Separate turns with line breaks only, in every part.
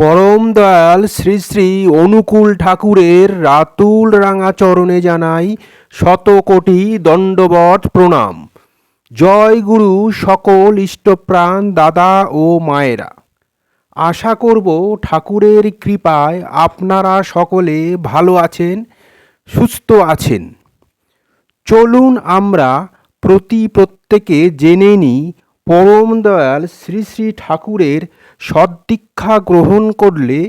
পরম দয়াল শ্রী শ্রী অনুকূল ঠাকুরের রাতুল রাঙা চরণে জানাই শত কোটি দণ্ডবত প্রণাম। জয় গুরু সকল ইষ্টপ্রাণ দাদা ও মায়েরা। আশা করব ঠাকুরের কৃপায় আপনারা সকলে ভালো আছেন, সুস্থ আছেন। চলুন আমরা প্রতি প্রত্যেকে জেনে নিই পরম দয়াল শ্রী শ্রী ঠাকুরের সদ্দীক্ষা গ্রহণ করলে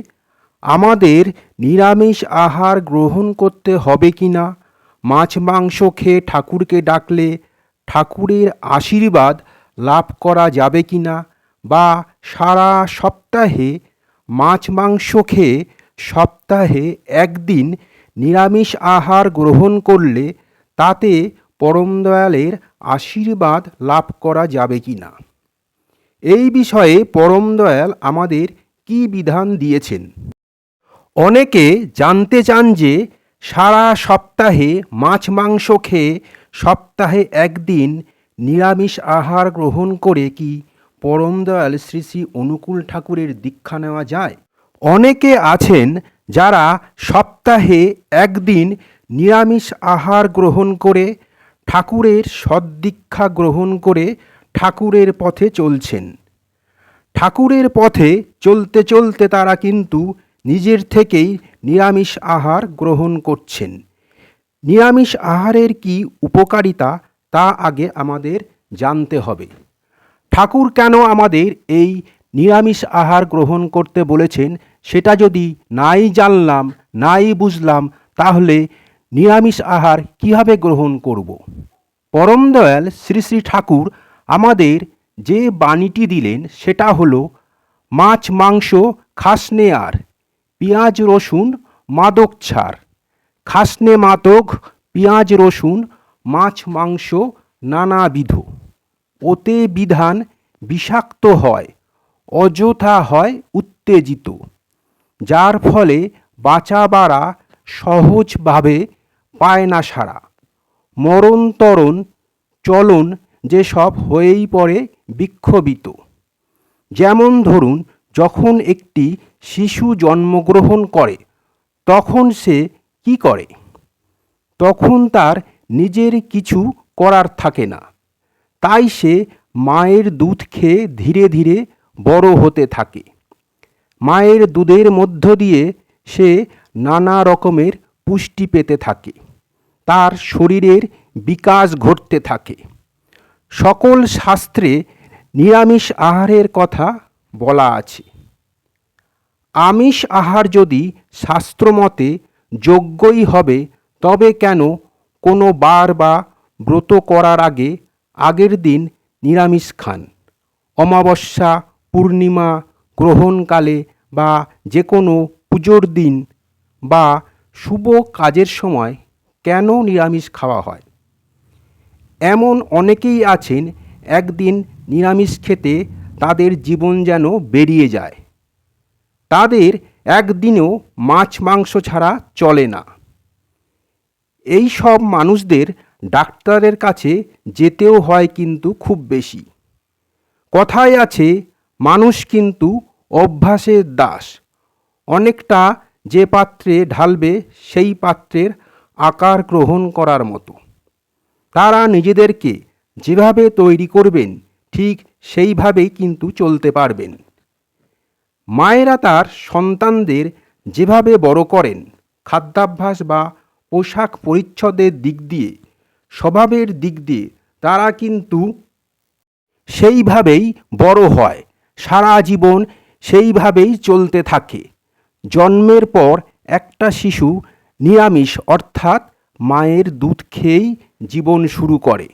আমাদের নিরামিষ আহার গ্রহণ করতে হবে কি না মাছ মাংস খেয়ে ঠাকুরকে ডাকলে ঠাকুরের আশীর্বাদ লাভ করা যাবে কি না বা সারা সপ্তাহে মাছ মাংস খেয়ে সপ্তাহে একদিন নিরামিষ আহার গ্রহণ করলে তাতে পরম দয়ালের আশীর্বাদ লাভ করা যাবে কি না এই বিষয়ে পরম দয়াল আমাদের কি বিধান দিয়েছেন? অনেকে জানতে চান যে সারা সপ্তাহে মাছ মাংস খেয়ে সপ্তাহে একদিন নিরামিষ আহার গ্রহণ করে কি পরম দয়াল শ্রী শ্রী অনুকূল ঠাকুরের দীক্ষা নেওয়া যায়? অনেকে আছেন যারা সপ্তাহে একদিন নিরামিষ আহার গ্রহণ করে ঠাকুরের সদ্দীক্ষা গ্রহণ করে ঠাকুরের পথে চলছেন। ঠাকুরের পথে চলতে চলতে তারা কিন্তু নিজের থেকেই নিরামিষ আহার গ্রহণ করছেন। নিরামিষ আহারের কি উপকারিতা তা আগে আমাদের জানতে হবে। ঠাকুর কেন আমাদের এই নিরামিষ আহার গ্রহণ করতে বলেছেন সেটা যদি নাই জানলাম, নাই বুঝলাম, তাহলে নিরামিষ আহার কীভাবে গ্রহণ করব? পরম দয়াল শ্রী শ্রী ঠাকুর আমাদের যে বাণীটি দিলেন সেটা হলো, মাছ, মাংস, খাসনে আর, পেঁয়াজ, রসুন, মাদক ছাড় খাসনে মাদক, পেঁয়াজ, রসুন, মাছ, মাংস, নানাবিধ। ওতে বিধান বিষাক্ত হয়, অযথা হয় উত্তেজিত। যার ফলে বাঁচা বাড়া সহজভাবে পায় না সারা মরণ তরণ, চলন যেসব হয়েই পড়ে বিক্ষোভিত। যেমন ধরুন, যখন একটি শিশু জন্মগ্রহণ করে, তখন সে কি করে? তখন তার নিজের কিছু করার থাকে না। তাই সে মায়ের দুধ খেয়ে ধীরে ধীরে বড় হতে থাকে। মায়ের দুধের মধ্য দিয়ে সে নানা রকমের পুষ্টি পেতে থাকে। তার শরীরের বিকাশ ঘটতে থাকে। সকল শাস্ত্রে নিরামিষ আহারের কথা বলা আছে। আমিষ আহার যদি শাস্ত্রমতে যোগ্যই হবে, তবে কেন কোনো বার বা ব্রত করার আগে আগের দিন নিরামিষ খান? অমাবস্যা, পূর্ণিমা, গ্রহণকালে বা যে কোনো পুজোর দিন বা শুভ কাজের সময় কেন নিরামিষ খাওয়া হয়? এমন অনেকেই আছেন, একদিন নিরামিষ খেতে তাদের জীবন যেন বেরিয়ে যায়। তাদের একদিনও মাছ মাংস ছাড়া চলে না। এই সব মানুষদের ডাক্তারের কাছে যেতেও হয় কিন্তু খুব বেশি। কথায় আছে, মানুষ কিন্তু অভ্যাসের দাস। অনেকটা যে পাত্রে ঢালবে, সেই পাত্রের আকার গ্রহণ করার মতো। তারা নিজেদেরকে যেভাবে তৈরি করবেন, ঠিক সেইভাবেই কিন্তু চলতে পারবেন। মায়েরা তার সন্তানদের যেভাবে বড় করেন, খাদ্যাভ্যাস বা পোশাক পরিচ্ছদের দিক দিয়ে, স্বভাবের দিক দিয়ে তারা কিন্তু সেইভাবেই বড় হয়, সারা জীবন সেইভাবেই চলতে থাকে। জন্মের পর একটা শিশু নিরামিষ, অর্থাৎ মায়ের দুধ খেয়েই জীবন শুরু করে।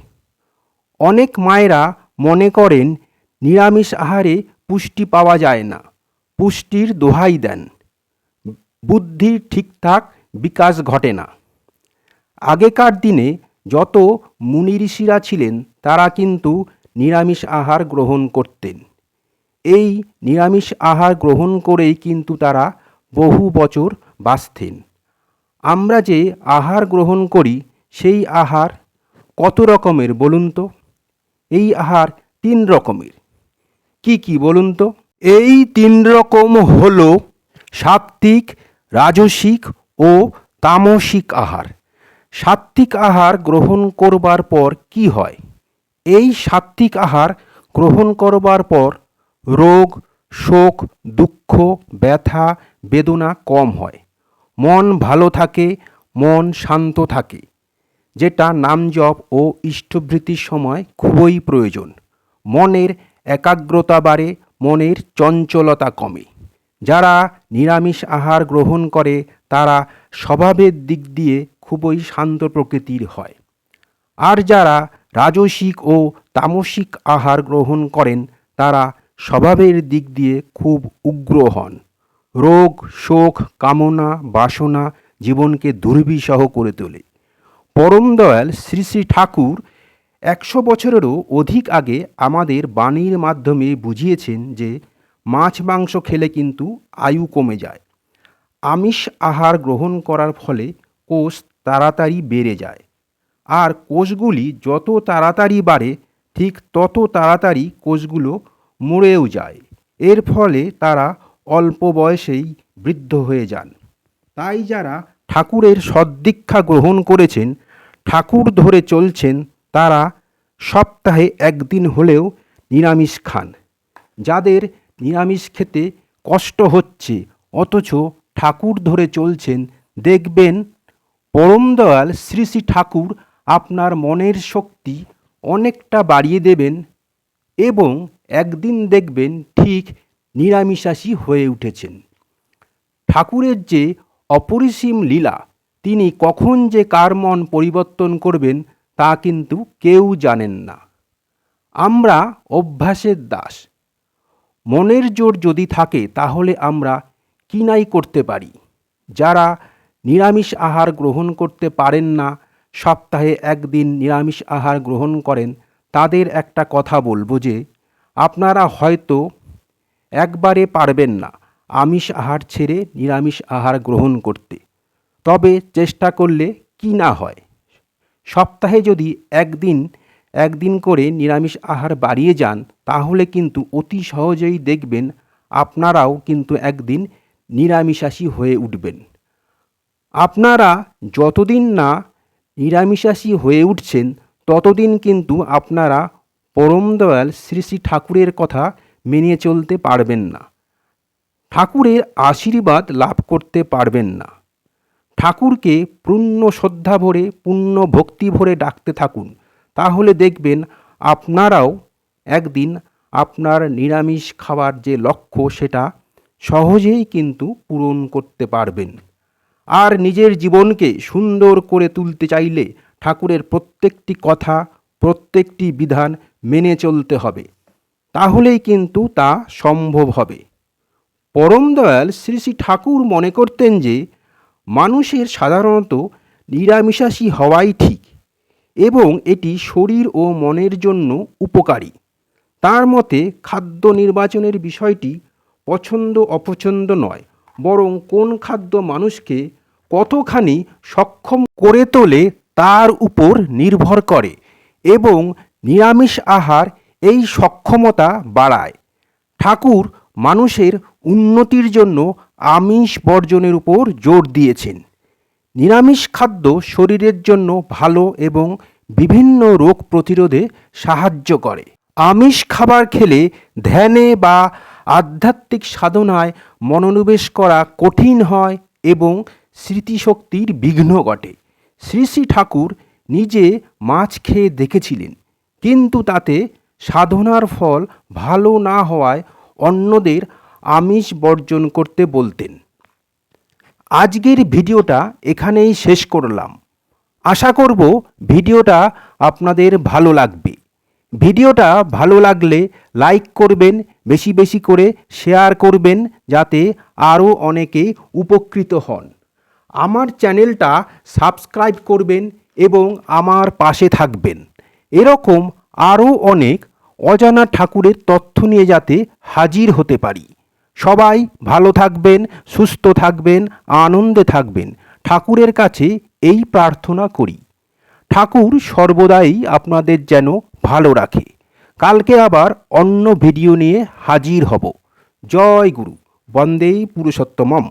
অনেক মায়েরা মনে করেন, নিরামিষ আহারে পুষ্টি পাওয়া যায় না, পুষ্টির দোহাই দেন। বুদ্ধির ঠিকঠাক বিকাশ ঘটে না। আগেকার দিনে যত মুনি ঋষিরা ছিলেন, তারা কিন্তু নিরামিষ আহার গ্রহণ করতেন। এই নিরামিষ আহার গ্রহণ করেই কিন্তু তারা বহু বছর বাঁচতেন। আমরা যে আহার গ্রহণ করি, সেই আহার কত রকমের বলুন তো? এই আহার তিন রকমের। কি কি বলুন তো? এই তিন রকম হল সাত্ত্বিক রাজসিক ও তামসিক আহার। সাত্ত্বিক আহার গ্রহণ করবার পর কি হয়? এই সাত্ত্বিক আহার গ্রহণ করবার পর রোগ, শোক, দুঃখ, ব্যথা, বেদনা কম হয়। মন ভালো থাকে, মন শান্ত থাকে। যেটা নাম জপ ও ইষ্টভৃতির সময় খুবই প্রয়োজন। মনের একাগ্রতা বাড়ে, মনের চঞ্চলতা কমে। যারা নিরামিষ আহার গ্রহণ করে, তারা স্বভাবের দিক দিয়ে খুবই শান্ত প্রকৃতির হয়। আর যারা রাজসিক ও তামসিক আহার গ্রহণ করেন, তারা স্বভাবের দিক দিয়ে খুব উগ্র হন। রোগ, শোক, কামনা, বাসনা জীবনকে দুর্বিষহ করে তোলে। পরম দয়াল শ্রী শ্রী ঠাকুর একশো বছরেরও অধিক আগে আমাদের বাণীর মাধ্যমে বুঝিয়েছেন যে মাছ মাংস খেলে কিন্তু আয়ু কমে যায়। আমিষ আহার গ্রহণ করার ফলে কোষ তাড়াতাড়ি বেড়ে যায়। আর কোষগুলি যত তাড়াতাড়ি বাড়ে, ঠিক তত তাড়াতাড়ি কোষগুলো মরেও যায়। এর ফলে তারা অল্প বয়সেই বৃদ্ধ হয়ে যান। তাই যারা ঠাকুরের সদ্দীক্ষা গ্রহণ করেছেন, ঠাকুর ধরে চলছেন, তারা সপ্তাহে একদিন হলেও নিরামিষ খান। যাদের নিরামিষ খেতে কষ্ট হচ্ছে, অথচ ঠাকুর ধরে চলছেন, দেখবেন পরম দয়াল শ্রী শ্রী ঠাকুর আপনার মনের শক্তি অনেকটা বাড়িয়ে দেবেন এবং একদিন দেখবেন ঠিক নিরামিষাসী হয়ে উঠেছেন। ঠাকুরের যে অপরিসীম লীলা, তিনি কখন যে কার মন পরিবর্তন করবেন তা কিন্তু কেউ জানেন না। আমরা অভ্যাসের দাস। মনের জোর যদি থাকে তাহলে আমরা কিনাই করতে পারি? যারা নিরামিষ আহার গ্রহণ করতে পারেন না, সপ্তাহে একদিন নিরামিষ আহার গ্রহণ করেন, তাদের একটা কথা বলব যে, আপনারা হয়তো একবারে পারবেন না আমিষ আহার ছেড়ে নিরামিষ আহার গ্রহণ করতে। তবে চেষ্টা করলে কি না হয়? সপ্তাহে যদি একদিন একদিন করে নিরামিষ আহার বাড়িয়ে যান, তাহলে কিন্তু অতি সহজেই দেখবেন আপনারাও কিন্তু একদিন নিরামিষাশী হয়ে উঠবেন। আপনারা যতদিন না নিরামিষাশী হয়ে উঠছেন, ততদিন কিন্তু আপনারা পরম দয়াল শ্রী শ্রী ঠাকুরের কথা মেনে চলতে পারবেন না। ঠাকুরের আশীর্বাদ লাভ করতে পারবেন না। ঠাকুরকে পূর্ণ শ্রদ্ধা ভরে, পূর্ণ ভক্তি ভরে ডাকতে থাকুন। তাহলে দেখবেন আপনারাও একদিন আপনার নিরামিষ খাবার যে লক্ষ্য সেটা সহজেই কিন্তু পূরণ করতে পারবেন। আর নিজের জীবনকে সুন্দর করে তুলতে চাইলে ঠাকুরের প্রত্যেকটি কথা, প্রত্যেকটি বিধান মেনে চলতে হবে। তাহলেই কিন্তু তা সম্ভব হবে। পরম দয়াল শ্রী শ্রী ঠাকুর মনে করতেন যে, মানুষের সাধারণত নিরামিষাশী হওয়াই ঠিক এবং এটি শরীর ও মনের জন্য উপকারী। তার মতে খাদ্য নির্বাচনের বিষয়টি পছন্দ অপছন্দ নয়, বরং কোন খাদ্য মানুষকে কতখানি সক্ষম করে তোলে তার উপর নির্ভর করে এবং নিরামিষ আহার এই সক্ষমতা বাড়ায়। ঠাকুর মানুষের উন্নতির জন্য আমিষ বর্জনের উপর জোর দিয়েছেন। নিরামিষ খাদ্য শরীরের জন্য ভালো এবং বিভিন্ন রোগ প্রতিরোধে সাহায্য করে। আমিষ খাবার খেলে ধ্যানে বা আধ্যাত্মিক সাধনায় মনোনিবেশ করা কঠিন হয় এবং স্মৃতিশক্তির বিঘ্ন ঘটে। শ্রী শ্রী ঠাকুর নিজে মাছ খেয়ে দেখেছিলেন, কিন্তু তাতে সাধনার ফল ভালো না হওয়ায় অন্যদের আমিষ বর্জন করতে বলতেন। আজকের ভিডিওটা এখানেই শেষ করলাম। আশা করব ভিডিওটা আপনাদের ভালো লাগবে। ভিডিওটা ভালো লাগলে লাইক করবেন, বেশি বেশি করে শেয়ার করবেন যাতে আরও অনেকে উপকৃত হন। আমার চ্যানেলটা সাবস্ক্রাইব করবেন এবং আমার পাশে থাকবেন। এরকম আরও অনেক অজানা ঠাকুরের তথ্য নিয়ে যাতে হাজির হতে পারি। সবাই ভালো থাকবেন, সুস্থ থাকবেন, আনন্দে থাকবেন। ঠাকুরের কাছে এই প্রার্থনা করি। ঠাকুর সর্বদাই আপনাদের যেন ভালো রাখে। কালকে আবার অন্য ভিডিও নিয়ে হাজির হব। জয় গুরু। বন্দে পুরুষোত্তমম।